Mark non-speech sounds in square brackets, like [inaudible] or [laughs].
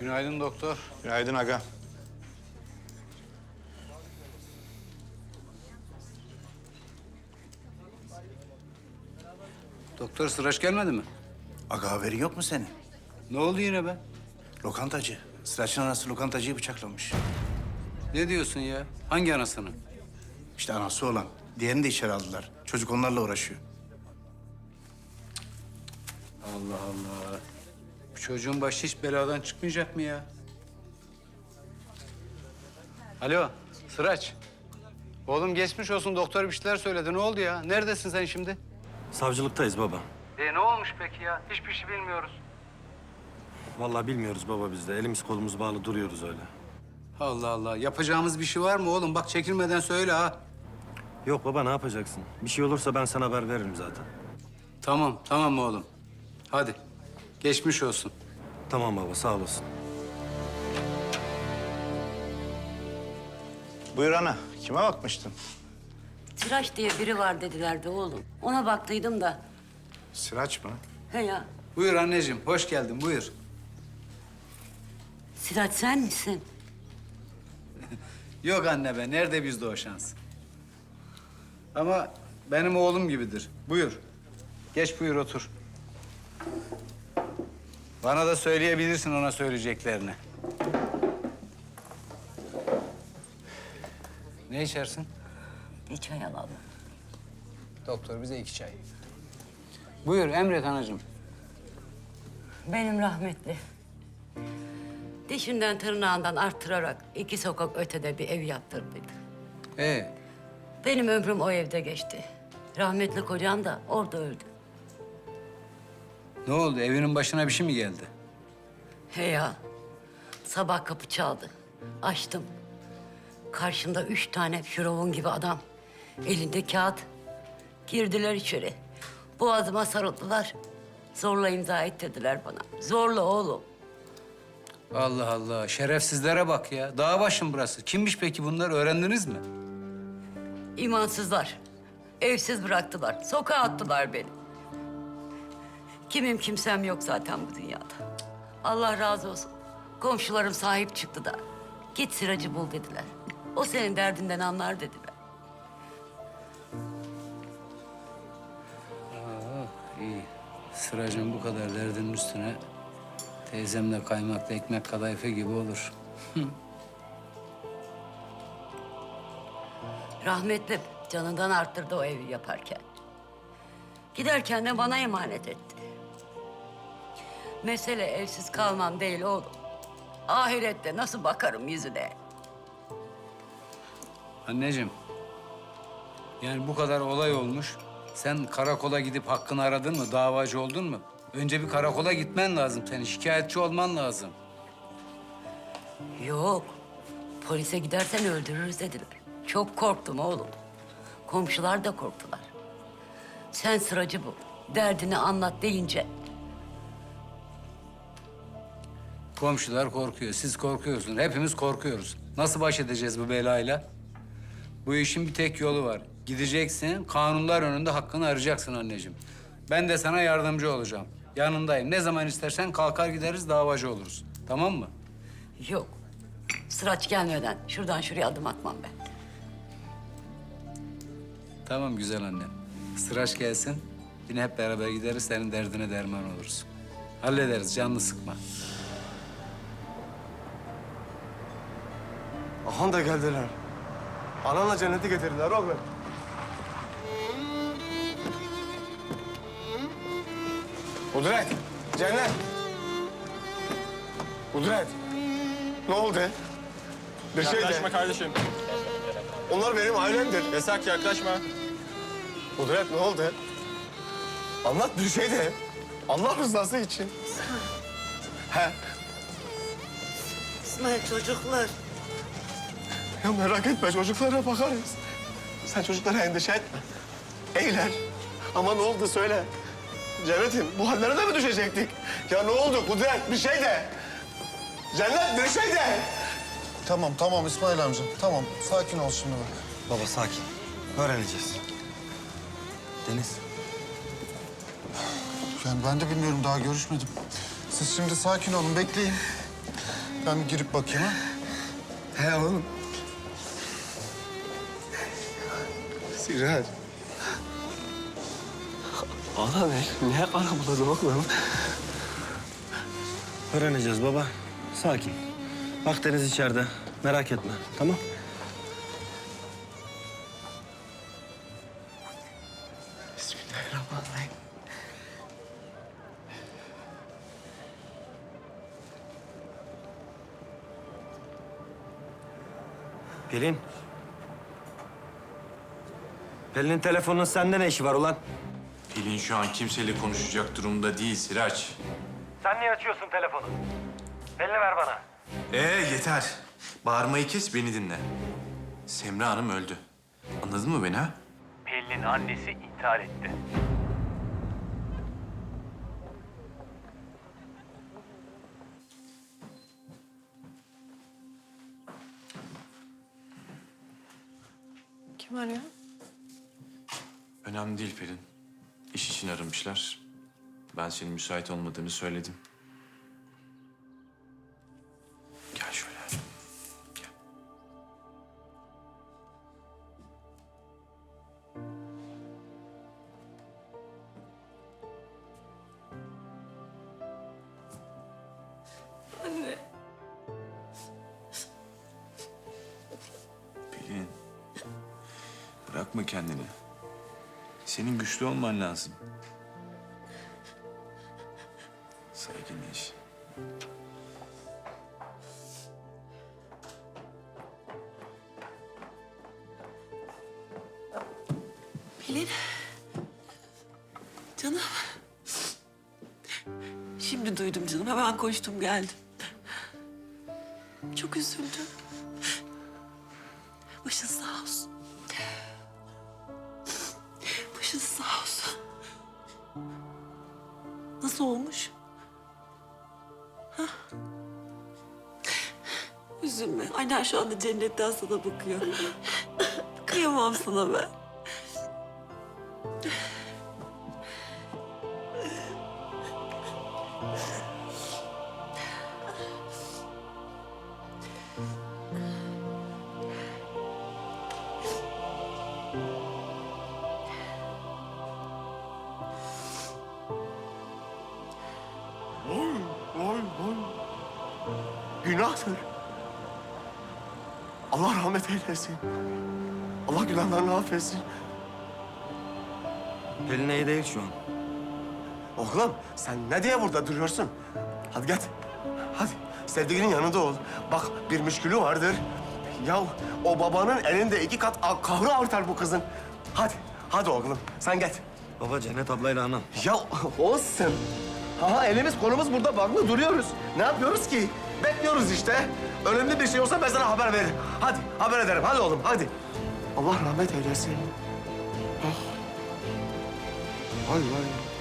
Günaydın doktor. Günaydın aga. Doktor sıraç gelmedi mi? Aga haberin yok mu senin? Ne oldu yine be? Lokantacı. Sıraçın anası lokantacıyı bıçaklamış. Ne diyorsun ya? Hangi anasını? İşte anası olan. Diğerini de içeri aldılar. Çocuk onlarla uğraşıyor. Allah Allah. Bu çocuğun başı hiç beladan çıkmayacak mı ya? Alo, Sıraç. Oğlum geçmiş olsun. Doktor bir şeyler söyledi. Ne oldu ya? Neredesin sen şimdi? Savcılıktayız baba. E ne olmuş peki ya? Hiçbir şey bilmiyoruz. Vallahi bilmiyoruz baba biz de. Elimiz kolumuz bağlı duruyoruz öyle. Allah Allah. Yapacağımız bir şey var mı oğlum? Bak çekilmeden söyle ha. Yok baba ne yapacaksın? Bir şey olursa ben sana haber veririm zaten. Tamam, tamam oğlum. Hadi. Geçmiş olsun. Tamam baba sağ olasın. Buyur ana. Kime bakmıştın? Tıraş diye biri var dedilerdi oğlum. Ona baktıydım da. Sıraç mı? He ya. Buyur anneciğim. Hoş geldin. Buyur. Sıraç sen misin? Yok anne be. Nerede bizde o şans? Ama benim oğlum gibidir. Buyur. Geç buyur otur. Bana da söyleyebilirsin ona söyleyeceklerini. Ne içersin? Bir çay alalım. Doktor bize iki çay. Buyur emret anacığım. Benim rahmetli. Dişinden tırnağından arttırarak iki sokak ötede bir ev yaptırdıydı. Ee, Benim ömrüm o evde geçti. Rahmetli kocam da orada öldü. Ne oldu? Evinin başına bir şey mi geldi? He ya. Sabah kapı çaldı. Açtım. Karşımda üç tane firavun gibi adam. Elinde kağıt. Girdiler içeri. Boğazıma sarıldılar. Zorla imza ettirdiler bana. Zorla oğlum. Allah Allah. Şerefsizlere bak ya. Dağ başım burası. Kimmiş peki bunlar? Öğrendiniz mi? İmansızlar. Evsiz bıraktılar. Sokağa attılar beni. Kimim kimsem yok zaten bu dünyada. Allah razı olsun. Komşularım sahip çıktı da. Git sıracı bul dediler. O senin derdinden anlar dediler. İyi. Sıracın bu kadar derdinin üstüne teyzemle kaymaklı ekmek kadayıfı gibi olur. [laughs] Rahmetli canından arttırdı o evi yaparken. Giderken de bana emanet etti. Mesele evsiz kalmam değil oğlum. Ahirette nasıl bakarım yüzüne? Anneciğim, yani bu kadar olay olmuş. Sen karakola gidip hakkını aradın mı? Davacı oldun mu? Önce bir karakola gitmen lazım senin. Şikayetçi olman lazım. Yok. Polise gidersen öldürürüz dediler. Çok korktum oğlum. Komşular da korktular. Sen sıracı bu. Derdini anlat deyince Komşular korkuyor, siz korkuyorsunuz. Hepimiz korkuyoruz. Nasıl baş edeceğiz bu belayla? Bu işin bir tek yolu var. Gideceksin, kanunlar önünde hakkını arayacaksın anneciğim. Ben de sana yardımcı olacağım. Yanındayım. Ne zaman istersen kalkar gideriz, davacı oluruz. Tamam mı? yok. Sıraç gelmeden şuradan şuraya adım atmam ben. Tamam güzel annem. Sıraç gelsin. Yine hep beraber gideriz, senin derdine derman oluruz. Hallederiz, canını sıkma. Ahan da geldiler. Ananla cenneti getirdiler oğlum. Kudret, cennet. Kudret. Ne oldu? Bir şey de. Yaklaşma kardeşim. Onlar benim ailemdir. Yasak yaklaşma. Kudret ne oldu? Anlat bir şey de. Allah rızası için. He. İsmail çocuklar. Ya merak etme çocuklara bakarız. Sen çocuklara endişe etme. Eyler. Ama ne oldu söyle. Cennet'im bu hallere de mi düşecektik? Ya ne oldu Kudret bir şey de. Cennet bir şey de. Tamam tamam İsmail amca. Tamam sakin ol şimdi bak. Baba sakin. Öğreneceğiz. Deniz. Yani ben de bilmiyorum daha görüşmedim. Siz şimdi sakin olun bekleyin. Ben girip bakayım ha. He oğlum. Sirac. Oğlum ne, ne karabuladın oğlum? Öğreneceğiz baba. Sakin. Bak Deniz içeride. Merak etme. Tamam? Bismillahirrahmanirrahim. Pelin. Pelin'in telefonunun sende ne işi var ulan? Pelin şu an kimseyle konuşacak durumda değil Siraç. Sen niye açıyorsun telefonu? Pelin'i ver bana. Ee yeter. Bağırmayı kes beni dinle. Semra Hanım öldü. Anladın mı beni ha? Pelin'in annesi intihar etti. Kim arıyor? Önemli değil Pelin. İş için aramışlar. Ben senin müsait olmadığını söyledim. Gel şöyle. Gel. Anne. Pelin. Bırakma kendini. Senin güçlü olman lazım. Sakinleş. Pelin. Canım. Şimdi duydum canım. Hemen koştum geldim. Çok üzüldüm. Başın sağ olsun. Başın sağ olsun. Nasıl olmuş? Ha? Üzülme. Annen şu anda cennetten sana bakıyor. Kıyamam sana ben. Oy. Günahtır. Allah rahmet eylesin. Allah günahlarını affetsin. Pelin iyi değil şu an. Oğlum sen ne diye burada duruyorsun? Hadi git. Hadi sevdiğinin yanında ol. Bak bir müşkülü vardır. Ya o babanın elinde iki kat kahrı artar bu kızın. Hadi, hadi oğlum sen git. Baba Cennet ablayla anam. Ya olsun. Ha elimiz kolumuz burada bağlı duruyoruz. Ne yapıyoruz ki? Bekliyoruz işte. Önemli bir şey olsa ben sana haber veririm. Hadi haber ederim. Hadi oğlum hadi. Allah rahmet eylesin. Ah. Vay vay.